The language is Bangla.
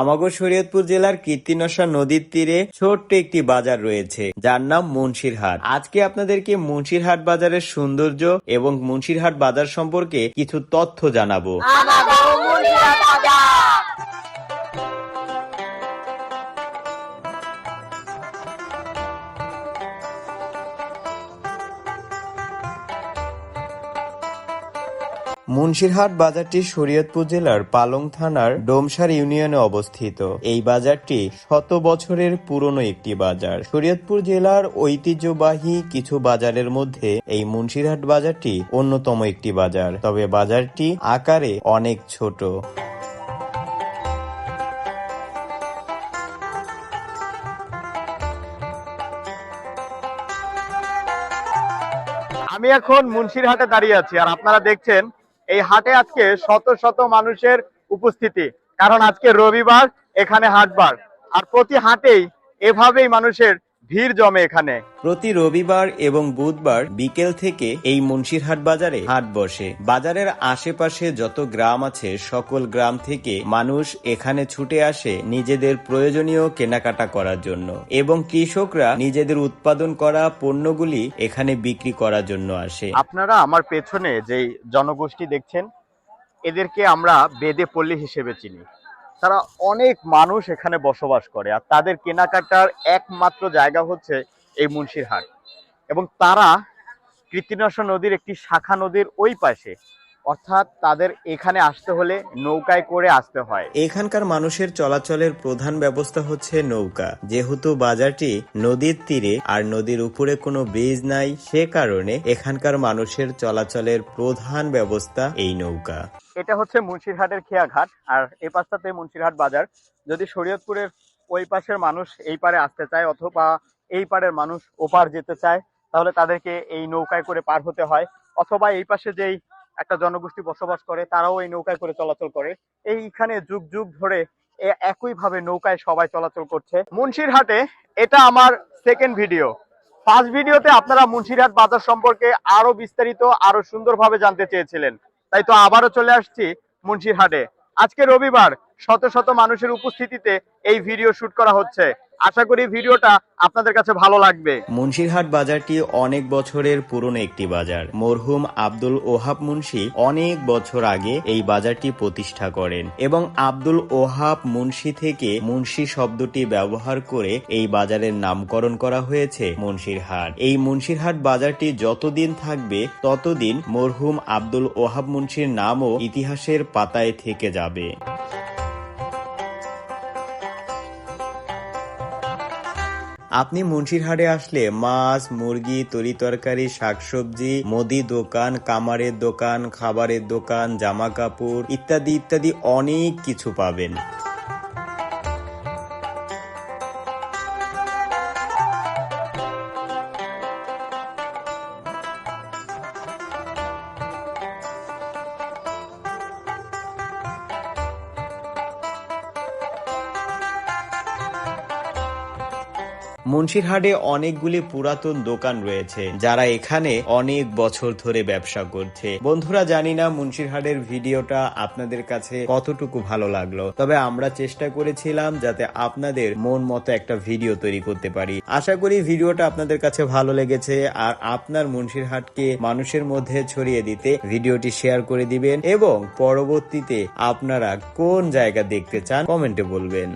আমাগো শরীয়তপুর জেলার কীর্তিনশা নদীর তীরে ছোট্ট একটি বাজার রয়েছে, যার নাম মুন্সিরহাট। আজকে আপনাদেরকে মুন্সিরহাট বাজারের সৌন্দর্য এবং মুন্সিরহাট বাজার সম্পর্কে কিছু তথ্য জানাব। মুন্সিরহাট বাজারটি শরীয়তপুর জেলার পালং থানার ডোমসার ইউনিয়নে অবস্থিত। এই বাজারটি শত বছরের পুরনো একটি বাজার। শরীয়তপুর জেলার ঐতিহ্যবাহী কিছু বাজারের মধ্যে এই মুন্সিরহাট বাজারটি অন্যতম একটি বাজার। তবে বাজারটি আকারে অনেক ছোট। আমি এখন মুন্সিরহাটে দাঁড়িয়ে আছি, আর আপনারা দেখছেন এই হাটে আজকে শত শত মানুষের উপস্থিতি। কারণ আজকে রবিবার, এখানে হাটবার। আর প্রতি হাটেই এভাবেই মানুষের ভিড় জমে এখানে। প্রতি রবিবার এবং বুধবার বিকেল থেকে এই মুন্সিরহাট বাজারে হাট বসে। বাজারের আশেপাশে যত গ্রাম আছে সকল গ্রাম থেকে মানুষ এখানে ছুটে আসে নিজেদের প্রয়োজনীয় কেনাকাটা করার জন্য এবং কৃষকরা নিজেদের উৎপাদন করা পণ্যগুলি এখানে বিক্রি করার জন্য আসে। আপনারা আমার পেছনে যে জনগোষ্ঠী দেখছেন এদেরকে আমরা বেদে পল্লী হিসেবে চিনি। তারা অনেক মানুষ এখানে বসবাস করে, আর তাদের কেনাকাটার একমাত্র জায়গা হচ্ছে এই মুন্সিরহাট। এবং তারা কৃত্রিনাশা নদীর একটি শাখা নদীর ওই পাশে অর্থাৎ তাদের এখানে আসতে হলে নৌকায় করে আসতে হয়। এখানকার মানুষের চলাচলের প্রধান ব্যবস্থা হচ্ছে নৌকা। যেহেতু বাজারটি নদীর তীরে আর নদীর উপরে কোনো ব্রিজ নাই সে কারণে এখানকার মানুষের চলাচলের প্রধান ব্যবস্থা এই নৌকা। এটা হচ্ছে মুন্সিরহাটের খেয়াঘাট আর এই পাশটাতে মুন্সিরহাট বাজার। যদি শরীয়তপুরের ওই পাশের মানুষ এই পারে আসতে চায় অথবা এই পারের মানুষ ওপার যেতে চায় তাহলে তাদেরকে এই নৌকায় করে পার হতে হয়। অথবা এই পাশে যেই একটা জনগোষ্ঠী বসবাস করে, তারাও এই নৌকায় করে চলাচল করে। এইখানে যুগ যুগ ধরে একইভাবে নৌকায় সবাই চলাচল করছে। মুন্সিরহাটে এটা আমার সেকেন্ড ভিডিও ফার্স্ট ভিডিওতে আপনারা মুন্সিরহাট বাজার সম্পর্কে আরও বিস্তারিত, আরও সুন্দরভাবে জানতে চেয়েছিলেন। তাই তো আবারও চলে আসছি মুন্সিরহাটে। আজকে রবিবার, শত শত মানুষের উপস্থিতিতে এই ভিডিও শুট করা হচ্ছে। আশা করি ভিডিওটা আপনাদের কাছে ভালো লাগবে। মুন্সিরহাট বাজারটি অনেক বছরের পুরনো একটি বাজার। মরহুম আব্দুল ওহাব মুন্সি অনেক বছর আগে এই বাজারটি প্রতিষ্ঠা করেন এবং আব্দুল ওহাব মুন্সি থেকে মুন্সি শব্দটি ব্যবহার করে এই বাজারের নামকরণ করা হয়েছে মুন্সিরহাট। এই মুন্সিরহাট বাজারটি যতদিন থাকবে ততদিন মরহুম আব্দুল ওহাব মুন্সির নামও ইতিহাসের পাতায় থেকে যাবে। আপনি মুন্সিরহাটে আসলে মাছ, মুরগি, তরি তরকারি, শাকসবজি, মুদি দোকান, কামারের দোকান, খাবারের দোকান, জামা কাপড় ইত্যাদি ইত্যাদি অনেক কিছু পাবেন। মুন্সিরহাটে অনেকগুলি পুরাতন দোকান রয়েছে, যারা এখানে অনেক বছর ধরে ব্যবসা করছে। বন্ধুরা, জানি না মুন্সিরহাটের ভিডিওটা আপনাদের কাছে কতটুকু ভালো লাগল, তবে আমরা চেষ্টা করেছিলাম যাতে আপনাদের মন মতো একটা ভিডিও তৈরি করতে পারি। আশা করি ভিডিওটা আপনাদের কাছে ভালো লেগেছে, আর আপনার মুন্সিরহাটকে মানুষের মধ্যে ছড়িয়ে দিতে ভিডিওটি শেয়ার করে দিবেন এবং পরবর্তীতে আপনারা কোন জায়গা দেখতে চান কমেন্টে বলবেন।